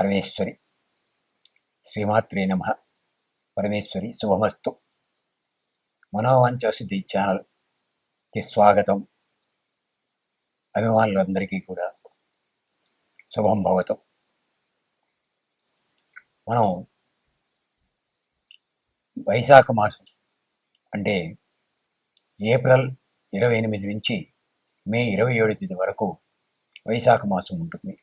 పరమేశ్వరి. శ్రీమాత్రే నమ. పరమేశ్వరి శుభమస్తు. మనోవంచసిద్ధి ఛానల్కి స్వాగతం. అభిమానులందరికీ కూడా శుభం భవతం. మనం వైశాఖ మాసం అంటే ఏప్రిల్ ఇరవై ఎనిమిది నుంచి మే ఇరవై ఏడు తేదీ వరకు వైశాఖ మాసం ఉంటుంది.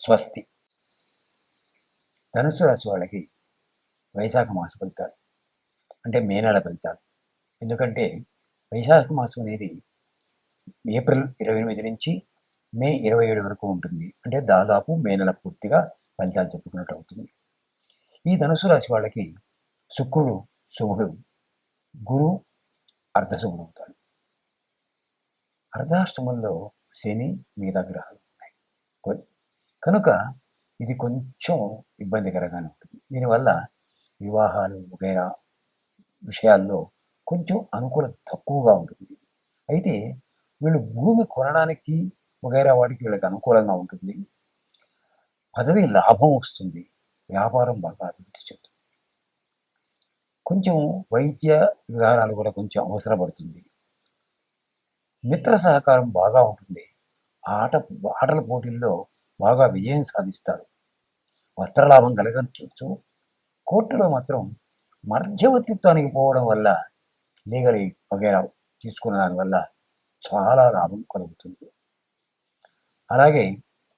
స్వస్తి. ధనుసు రాశి వాళ్ళకి వైశాఖ మాస ఫలితాలు అంటే మే నెల ఫలితాలు. ఎందుకంటే వైశాఖ మాసం అనేది ఏప్రిల్ ఇరవై ఎనిమిది నుంచి మే ఇరవై ఏడు వరకు ఉంటుంది. అంటే దాదాపు మే నెల పూర్తిగా ఫలితాలు చెప్పుకున్నట్టు అవుతుంది. ఈ ధనుసు రాశి వాళ్ళకి శుక్రుడు శుభుడు గురు అర్ధశుభుడు అవుతాడు. అర్ధాష్టమంలో శని మిగతా గ్రహాలు ఉన్నాయి. కనుక ఇది కొంచెం ఇబ్బందికరంగానే ఉంటుంది. దీనివల్ల వివాహాలు వగైరా విషయాల్లో కొంచెం అనుకూలత తక్కువగా ఉంటుంది. అయితే వీళ్ళు భూమి కొనడానికి వగైరా వాటికి వీళ్ళకి అనుకూలంగా ఉంటుంది. పదవి లాభం వస్తుంది. వ్యాపారం బాగా అభివృద్ధి చెందుతుంది. కొంచెం వైద్య విధానాలు కూడా కొంచెం అవసరపడుతుంది. మిత్ర సహకారం బాగా ఉంటుంది. ఆట ఆటల పోటీల్లో బాగా విజయం సాధిస్తారు. వస్త్రలాభం కలగచ్చు. కోర్టులో మాత్రం మధ్యవర్తిత్వానికి పోవడం వల్ల లీగల్ వగేరా తీసుకున్న దానివల్ల చాలా లాభం కలుగుతుంది. అలాగే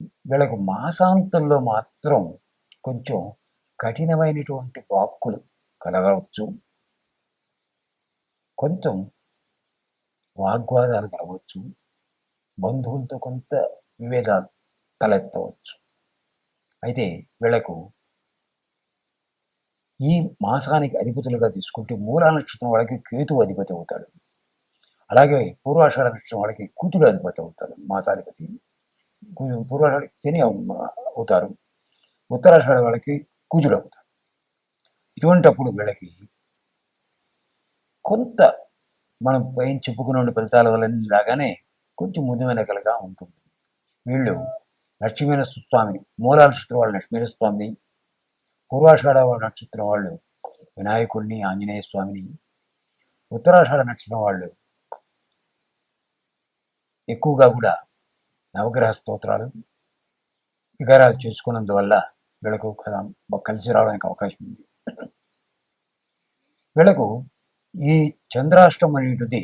వీళ్ళకు మాసాంతంలో మాత్రం కొంచెం కఠినమైనటువంటి వాక్కులు కలగవచ్చు. కొంచెం వాగ్వాదాలు కలగవచ్చు. బంధువులతో కొంత విభేదాలు తలెత్తవచ్చు. అయితే వీళ్ళకు ఈ మాసానికి అధిపతులుగా తీసుకుంటే మూలా నక్షత్రం వాళ్ళకి కేతు అధిపతి అవుతాడు. అలాగే పూర్వాషాఢ నక్షత్రం వాళ్ళకి కూతురు అధిపతి అవుతాడు మాసాధిపతి. పూర్వాషాఢకి శని అవుతారు. ఉత్తరాషాఢ వాళ్ళకి కుజుడు అవుతారు ఇటువంటప్పుడు వీళ్ళకి కొంత మనం పైన చెప్పుకున్న ఫలితాల వల్ల లాగానే కొంచెం ముందు వెనకలుగా ఉంటుంది. వీళ్ళు లక్ష్మీన స్వామిని మూలాల నక్షత్రం వాళ్ళు లక్ష్మీన స్వామిని పూర్వాషాఢ నక్షత్రం వాళ్ళు వినాయకుడిని ఆంజనేయ స్వామిని ఉత్తరాషాఢ నక్షత్రం వాళ్ళు ఎక్కువగా కూడా నవగ్రహ స్తోత్రాలు వికారాలు చేసుకున్నందువల్ల వీళ్ళకు కదా కలిసి రావడానికి అవకాశం ఉంది. వీళ్ళకు ఈ చంద్రాష్టం అనేటిది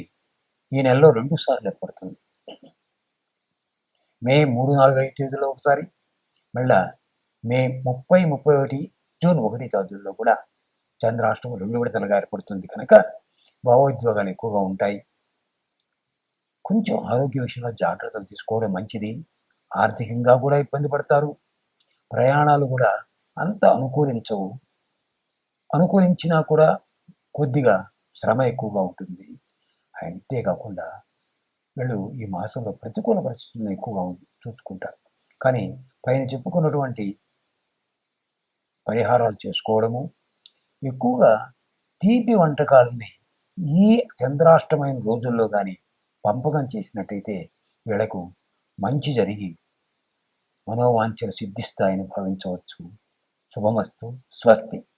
ఈ నెలలో రెండు సార్లు ఏర్పడుతుంది. మే మూడు నాలుగు ఐదు తేదీలో ఒకసారి మళ్ళా మే ముప్పై ముప్పై ఒకటి జూన్ ఒకటి తేదీల్లో కూడా చంద్రాష్టమం రెండు విడతలుగా ఏర్పడుతుంది. కనుక భావోద్వేగాలు ఎక్కువగా ఉంటాయి. కొంచెం ఆరోగ్య విషయంలో జాగ్రత్తలు తీసుకోవడం మంచిది. ఆర్థికంగా కూడా ఇబ్బంది పడతారు. ప్రయాణాలు కూడా అంత అనుకూలించవు. అనుకూలించినా కూడా కొద్దిగా శ్రమ ఎక్కువగా ఉంటుంది. అంతేకాకుండా వీళ్ళు ఈ మాసంలో ప్రతికూల పరిస్థితులను ఎక్కువగా చూసుకుంటారు. కానీ పైన చెప్పుకున్నటువంటి పరిహారాలు చేసుకోవడము ఎక్కువగా తీపి వంటకాలని ఈ చంద్రాష్టమైన రోజుల్లో కానీ పంపకం చేసినట్టయితే వీళ్ళకు మంచి జరిగి మనోవాంఛలు సిద్ధిస్తాయని భావించవచ్చు. శుభమస్తు. స్వస్తి.